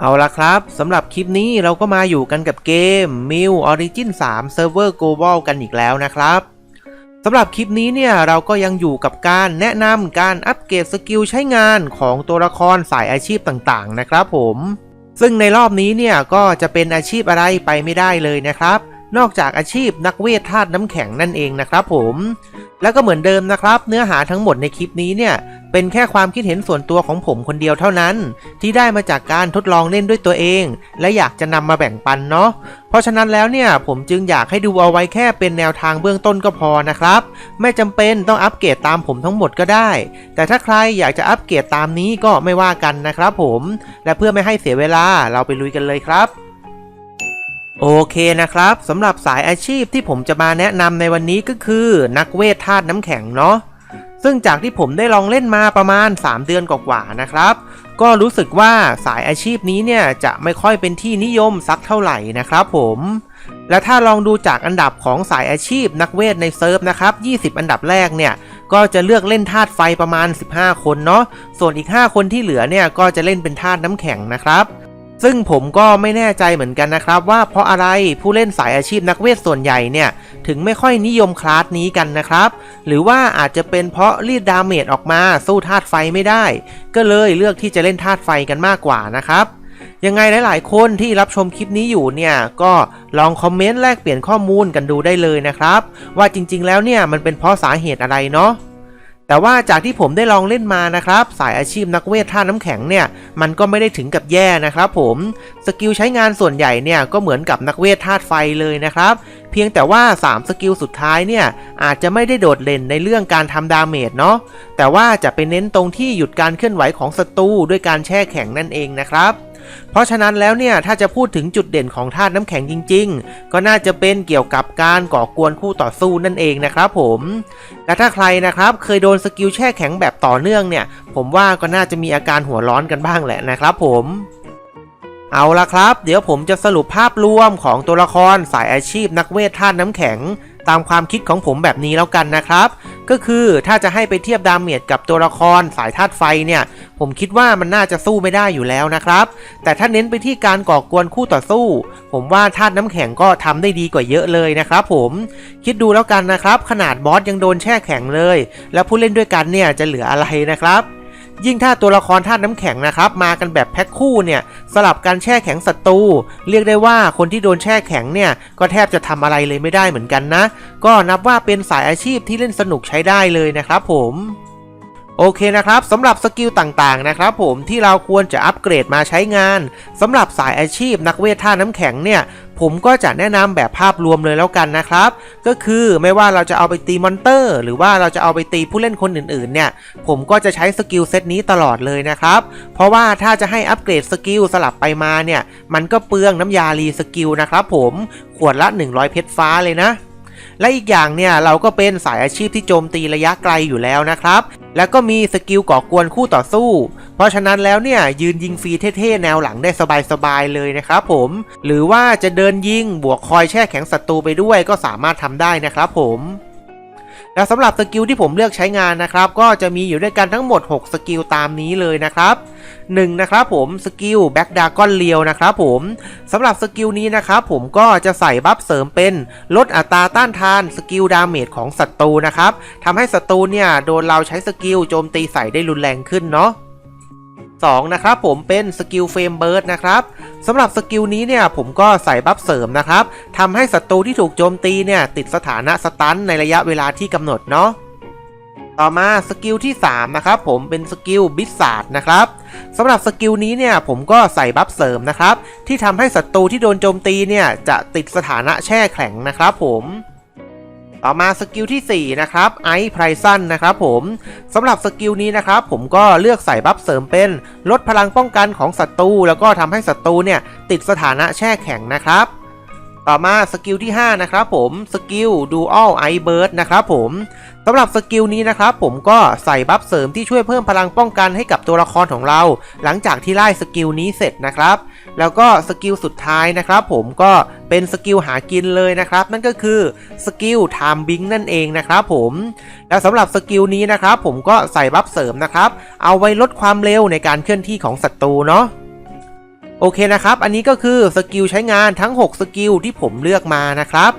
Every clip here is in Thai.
เอาละครับสำหรับคลิปนี้เราก็มาอยู่กันกับเกม m i l Origin 3 Server Global กันอีกแล้วนะครับสำหรับคลิปนี้เนี่ยเราก็ยังอยู่กับการแนะนำการอัปเกรดสกิลใช้งานของตัวละครสายอาชีพต่างๆ นะครับผม ซึ่งในรอบนี้เนี่ยก็จะเป็นอาชีพอะไรไปไม่ได้เลยนะครับ นอกจากอาชีพนักเวทธาตุน้ำแข็งนั่นเองนะครับผม แล้วก็เหมือนเดิมนะครับ เนื้อหาทั้งหมดในคลิปนี้เนี่ย เป็นแค่ความคิดเห็นส่วนตัวของผมคนเดียวเท่านั้น ที่ได้มาจากการทดลองเล่นด้วยตัวเอง และอยากจะนำมาแบ่งปันเนาะเพราะฉะนั้นแล้วเนี่ยผมจึงอยากให้ดูเอาไว้แค่เป็นแนวทางเบื้องต้นก็พอนะครับ ไม่จำเป็นต้องอัปเกรดตามผมทั้งหมดก็ได้ แต่ถ้าใครอยากจะอัปเกรดตามนี้ก็ไม่ว่ากันนะครับผมและเพื่อไม่ให้เสียเวลาเราไปลุยกันเลยครับโอเคนะครับสำหรับสายอาชีพที่ผมจะมาแนะนำในวันนี้ก็คือ นักเวทธาตุน้ำแข็งเนาะ ซึ่งจากที่ผมได้ลองเล่นมาประมาณ 3 เดือนกว่าๆนะครับ ก็รู้สึกว่าสายอาชีพนี้เนี่ยจะไม่ค่อยเป็นที่นิยมสักเท่าไหร่นะครับผมและถ้าลองดูจากอันดับของสายอาชีพนักเวทในเซิร์ฟนะครับ 20 อันดับแรกเนี่ย ก็จะเลือกเล่นธาตุไฟประมาณ 15 คนเนาะ ส่วนอีก 5 คนที่เหลือเนี่ย ก็จะเล่นเป็นธาตุน้ำแข็งนะครับ ซึ่งผมก็ไม่แน่ใจเหมือนกันนะครับ ว่าเพราะอะไรผู้เล่นสายอาชีพนักเวทส่วนใหญ่เนี่ย ถึงไม่ค่อยนิยมคลาสนี้กันนะครับ หรือว่าอาจจะเป็นเพราะรีดดาเมจออกมาสู้ธาตุไฟไม่ได้ ก็เลยเลือกที่จะเล่นธาตุไฟกันมากกว่านะครับยังไงหลาย ๆ คนที่รับชมคลิปนี้อยู่เนี่ยก็ลองคอมเมนต์แลกเปลี่ยนข้อมูลกันดูได้เลยนะครับ ว่าจริง ๆ แล้วเนี่ยมันเป็นเพราะสาเหตุอะไรเนาะ แต่ว่าจากที่ผมได้ลองเล่นมานะครับ สายอาชีพนักเวทท่าน้ำแข็งเนี่ยมันก็ไม่ได้ถึงกับแย่นะครับผมสกิลใช้งานส่วนใหญ่เนี่ยก็เหมือนกับนักเวทธาตุไฟเลยนะครับ เพียงแต่ว่า 3 สกิลสุดท้ายเนี่ยอาจจะไม่ได้โดดเด่นในเรื่องการทำดาเมจเนาะแต่ว่าจะไปเน้นตรงที่หยุดการเคลื่อนไหวของศัตรูด้วยการแช่แข็งนั่นเองนะครับ เพราะฉะนั้นแล้วเนี่ยถ้าจะพูดถึงจุดเด่นของธาตุน้ำแข็งจริง ๆ ก็น่าจะเป็นเกี่ยวกับการก่อกวนคู่ต่อสู้นั่นเองนะครับผมและถ้าใครนะครับเคยโดนสกิลแช่แข็งแบบต่อเนื่องเนี่ยผมว่าก็น่าจะมีอาการหัวร้อนกันบ้างแหละนะครับผมเอาละครับ เดี๋ยวผมจะสรุปภาพรวมของตัวละครสายอาชีพนักเวทธาตุน้ำแข็ง ตามความคิดของผมแบบนี้แล้วกันนะครับ ก็คือถ้าจะให้ไปเทียบดาเมจกับตัวละครสายธาตุไฟเนี่ย ผมคิดว่ามันน่าจะสู้ไม่ได้อยู่แล้วนะครับ แต่ถ้าเน้นไปที่การก่อกวนคู่ต่อสู้ ผมว่าธาตุน้ำแข็งก็ทำได้ดีกว่าเยอะเลยนะครับผมคิดดูแล้วกันนะครับ ขนาดบอสยังโดนแช่แข็งเลย แล้วผู้เล่นด้วยกันเนี่ยจะเหลืออะไรนะครับ ยิ่งถ้าตัวละครธาตุน้ำแข็งนะครับมากันแบบแพ็คคู่เนี่ยสลับการแช่แข็งศัตรูเรียกได้ว่าคนที่โดนแช่แข็งเนี่ยก็แทบจะทำอะไรเลยไม่ได้เหมือนกันนะ ก็นับว่าเป็นสายอาชีพที่เล่นสนุกใช้ได้เลยนะครับผม โอเคนะครับสำหรับสกิลต่างๆนะครับผมที่เราควรจะอัปเกรดมาใช้งานสำหรับสายอาชีพนักเวทท่าน้ำแข็งเนี่ยผมก็จะแนะนำแบบภาพรวมเลยแล้วกันนะครับ ก็คือไม่ว่าเราจะเอาไปตีมอนเตอร์ หรือว่าเราจะเอาไปตีผู้เล่นคนอื่นๆเนี่ย ผมก็จะใช้สกิลเซตนี้ตลอดเลยนะครับ เพราะว่าถ้าจะให้อัปเกรดสกิลสลับไปมาเนี่ย มันก็เปลืองน้ำยารีสกิลนะครับผม ขวดละ 100 เพชรฟ้าเลยนะ และอีกอย่างเนี่ยเราก็เป็นสายอาชีพที่โจมตีระยะไกลอยู่แล้วนะครับ แล้วก็มีสกิลก่อกวนคู่ต่อสู้ เพราะฉะนั้นแล้วเนี่ยยืนยิงฟรีเท่ๆแนวหลังได้สบายๆเลยนะครับผม หรือว่าจะเดินยิงบวกคอยแช่แข็งศัตรูไปด้วยก็สามารถทำได้นะครับผมและสำหรับสกิลที่ผมเลือกใช้งานนะครับ ก็จะมีอยู่ด้วยกันทั้งหมด 6 สกิลตามนี้เลยนะครับ 1นะครับผมสกิลแบ็กดากอนเลียวนะครับผมสำหรับสกิลนี้นะครับผมก็จะใส่บัฟเสริมเป็นลดอัตราต้านทานสกิลดาเมจของศัตรูนะครับทำให้ศัตรูเนี่ยโดนเราใช้สกิลโจมตีใส่ได้รุนแรงขึ้นเนาะ2นะครับผมเป็นสกิลเฟรมเบิร์ดนะครับสำหรับสกิลนี้เนี่ยผมก็ใส่บัฟเสริมนะครับทำให้ศัตรูที่ถูกโจมตีเนี่ยติดสถานะสตันในระยะเวลาที่กำหนดเนาะ ต่อมาสกิลที่ 3 นะครับผมเป็นสกิลบิสซาร์ดนะครับสำหรับสกิลนี้เนี่ยผมก็ใส่บัฟเสริมนะครับ ที่ทำให้ศัตรูที่โดนโจมตีเนี่ยจะติดสถานะแช่แข็งนะครับผมต่อมาสกิลที่ 4 นะครับไอซ์ไพรซันนะครับผมสำหรับสกิลนี้นะครับผมก็เลือกใส่บัฟเสริมเป็น ลดพลังป้องกันของศัตรูแล้วก็ทำให้ศัตรูเนี่ยติดสถานะแช่แข็งนะครับ ต่อมาสกิลที่ 5 นะครับผมสกิลดูอัลไอเบิร์ดนะครับผมสำหรับสกิลนี้นะครับผมก็ใส่บัฟเสริมที่ช่วยเพิ่มพลังป้องกันให้กับตัวละครของเรา หลังจากที่ไล่สกิลนี้เสร็จนะครับ แล้วก็สกิลสุดท้ายนะครับผมก็เป็นสกิลหากินเลยนะครับนั่นก็คือสกิลไทม์บิงนั่นเองนะครับผมแล้วสำหรับสกิลนี้นะครับผมก็ใส่บัฟเสริมนะครับเอาไว้ลดความเร็วในการเคลื่อนที่ของศัตรูเนาะ โอเคนะครับ อันนี้ก็คือสกิลใช้งานทั้ง 6 สกิลที่ผมเลือกมานะครับ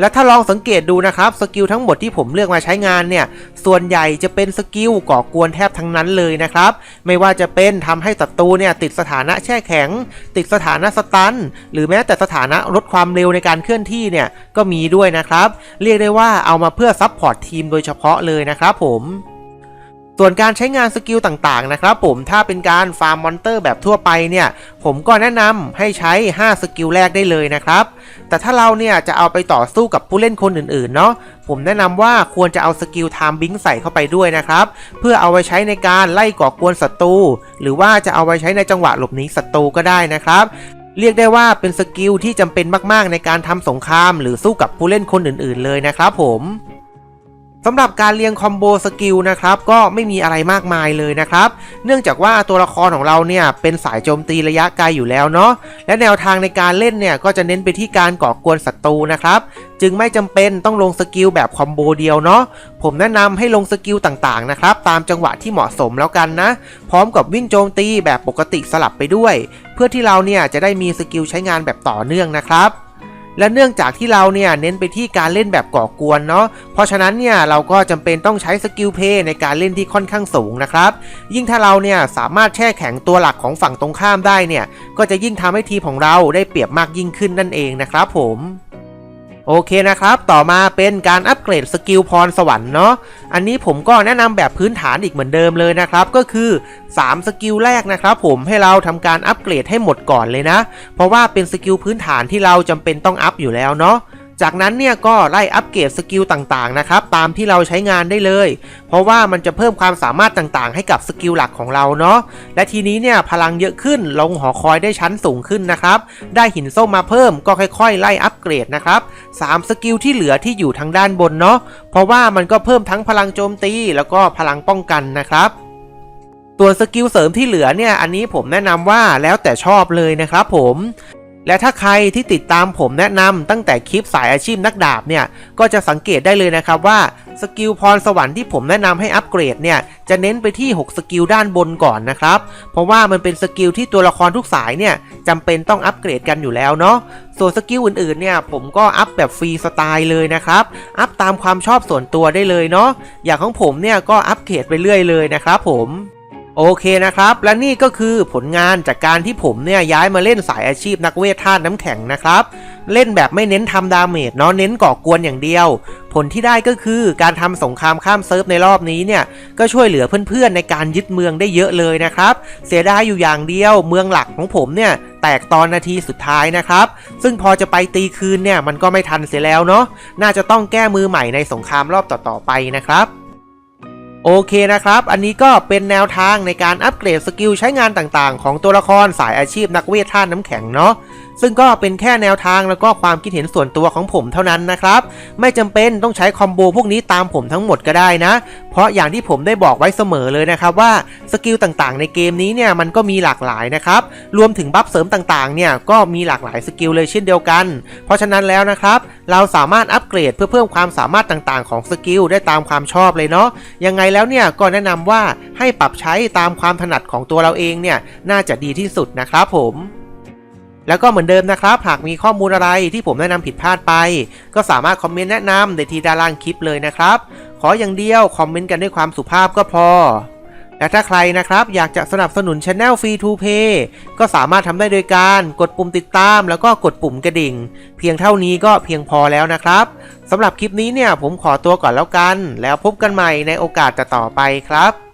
และถ้าลองสังเกตดูนะครับสกิลทั้งหมดที่ผมเลือกมาใช้งานเนี่ย ส่วนใหญ่จะเป็นสกิลก่อกวนแทบทั้งนั้นเลยนะครับ ไม่ว่าจะเป็นทำให้ศัตรูเนี่ยติดสถานะแช่แข็ง ติดสถานะสตัน หรือแม้แต่สถานะลดความเร็วในการเคลื่อนที่เนี่ยก็มีด้วยนะครับ เรียกได้ว่าเอามาเพื่อซับพอร์ตทีมโดยเฉพาะเลยนะครับผม ส่วนการใช้งานสกิลต่างๆนะครับผมถ้าเป็นการฟาร์มมอนเตอร์แบบทั่วไปเนี่ย ผมก็แนะนำให้ใช้ 5 สกิลแรกได้เลยนะครับ แต่ถ้าเราเนี่ยจะเอาไปต่อสู้กับผู้เล่นคนอื่นๆเนาะผมแนะนำว่าควรจะเอาสกิลไทม์บิงใส่เข้าไปด้วยนะครับ เพื่อเอาไว้ใช้ในการไล่ก่อกวนศัตรูหรือว่าจะเอาไว้ใช้ในจังหวะหลบหนีศัตรูก็ได้นะครับเรียกได้ว่าเป็นสกิลที่จำเป็นมากๆ ในการทำสงคราม หรือสู้กับผู้เล่นคนอื่นๆเลยนะครับผม สำหรับการเรียงคอมโบสกิลนะครับก็ไม่มีอะไรมากมายเลยนะครับ เนื่องจากว่าตัวละครของเราเนี่ยเป็นสายโจมตีระยะไกลอยู่แล้วเนาะและแนวทางในการเล่นเนี่ยก็จะเน้นไปที่การก่อกวนศัตรูนะครับจึงไม่จำเป็นต้องลงสกิลแบบคอมโบเดียวเนาะผมแนะนำให้ลงสกิลต่างๆนะครับตามจังหวะที่เหมาะสมแล้วกันนะ พร้อมกับวิ่งโจมตีแบบปกติสลับไปด้วย เพื่อที่เราเนี่ยจะได้มีสกิลใช้งานแบบต่อเนื่องนะครับ และเนื่องจากที่เราเนี่ยเน้นไปที่การเล่นแบบก่อกวนเนาะเพราะฉะนั้นเนี่ยเราก็จำเป็นต้องใช้สกิลเพย์ในการเล่นที่ค่อนข้างสูงนะครับยิ่งถ้าเราเนี่ยสามารถแช่แข็งตัวหลักของฝั่งตรงข้ามได้เนี่ยก็จะยิ่งทำให้ทีมของเราได้เปรียบมากยิ่งขึ้นนั่นเองนะครับผม โอเคนะครับ ต่อมาเป็นการอัปเกรดสกิลพรสวรรค์เนาะ อันนี้ผมก็แนะนำแบบพื้นฐานอีกเหมือนเดิมเลยนะครับ ก็คือ 3 สกิลแรกนะครับผมให้เราทำการอัปเกรดให้หมดก่อนเลยนะ เพราะว่าเป็นสกิลพื้นฐานที่เราจำเป็นต้องอัพอยู่แล้วเนาะ จากนั้นเนี่ยก็ไล่อัปเกรดสกิลต่างๆนะครับตามที่เราใช้งานได้เลย เพราะว่ามันจะเพิ่มความสามารถต่างๆ ให้กับสกิลหลักของเราเนาะและทีนี้เนี่ยพลังเยอะขึ้นลงหอคอยได้ชั้นสูงขึ้นนะครับได้หินส้มมาเพิ่มก็ค่อยๆ ไล่อัปเกรดนะครับ3สกิลที่เหลือที่อยู่ทางด้านบนเนาะเพราะว่ามันก็เพิ่มทั้งพลังโจมตี แล้วก็พลังป้องกันนะครับตัวสกิลเสริมที่เหลือเนี่ยอันนี้ผมแนะนำว่าแล้วแต่ชอบเลยนะครับผม และถ้าใครที่ติดตามผมแนะนำตั้งแต่คลิปสายอาชีพนักดาบเนี่ย ก็จะสังเกตได้เลยนะครับว่าสกิลพรสวรรค์ที่ผมแนะนำให้อัปเกรดเนี่ย จะเน้นไปที่ 6 สกิลด้านบนก่อนนะครับ เพราะว่ามันเป็นสกิลที่ตัวละครทุกสายเนี่ยจำเป็นต้องอัปเกรดกันอยู่แล้วเนาะส่วนสกิลอื่นๆเนี่ยผมก็อัพแบบฟรีสไตล์เลยนะครับ อัพตามความชอบส่วนตัวได้เลยเนาะอย่างของผมเนี่ยก็อัปเกรดไปเรื่อยเลยนะครับผม โอเคนะครับ และนี่ก็คือผลงานจากการที่ผมเนี่ยย้ายมาเล่นสายอาชีพนักเวทธาตุน้ำแข็งนะครับ เล่นแบบไม่เน้นทำดาเมจเนาะเน้นก่อกวนอย่างเดียว ผลที่ได้ก็คือการทำสงครามข้ามเซิร์ฟในรอบนี้เนี่ยก็ช่วยเหลือเพื่อนๆในการยึดเมืองได้เยอะเลยนะครับ เสียดายอยู่อย่างเดียวเมืองหลักของผมเนี่ยแตกตอนนาทีสุดท้ายนะครับ ซึ่งพอจะไปตีคืนเนี่ยมันก็ไม่ทันเสียแล้วเนาะน่าจะต้องแก้มือใหม่ในสงครามรอบต่อๆไปนะครับ โอเคนะครับ อันนี้ก็เป็นแนวทางในการอัปเกรดสกิลใช้งานต่างๆ ของตัวละครสายอาชีพนักเวทท่าตุน้ำแข็งเนาะ ซึ่งก็เป็นแค่แนวทางแล้วก็ความคิดเห็นส่วนตัวของผมเท่านั้นนะครับ ไม่จำเป็นต้องใช้คอมโบพวกนี้ตามผมทั้งหมดก็ได้นะ เพราะอย่างที่ผมได้บอกไว้เสมอเลยนะครับว่าสกิลต่างๆ ในเกมนี้เนี่ยมันก็มีหลากหลายนะครับ รวมถึงบัฟเสริมต่างๆ เนี่ยก็มีหลากหลายสกิลเลยเช่นเดียวกัน เพราะฉะนั้นแล้วนะครับ เราสามารถอัปเกรดเพื่อเพิ่มความสามารถต่างๆ ของสกิลได้ตามความชอบเลยเนาะ ยังไงแล้วเนี่ยก็แนะนำว่าให้ปรับใช้ตามความถนัดของตัวเราเองเนี่ยน่าจะดีที่สุดนะครับผม แล้วก็เหมือนเดิมนะครับ หากมีข้อมูลอะไรที่ผมแนะนำผิดพลาดไป ก็สามารถคอมเมนต์แนะนำในที่ด้านล่างคลิปเลยนะครับ ขออย่างเดียวคอมเมนต์กันด้วยความสุภาพก็พอ และถ้าใครนะครับอยากจะสนับสนุน Channel Free to Play ก็สามารถทำได้โดยการกดปุ่มติดตาม แล้วก็กดปุ่มกระดิ่ง เพียงเท่านี้ก็เพียงพอแล้วนะครับสำหรับคลิปนี้เนี่ยผมขอตัวก่อนแล้วกัน แล้วพบกันใหม่ในโอกาสต่อไปครับ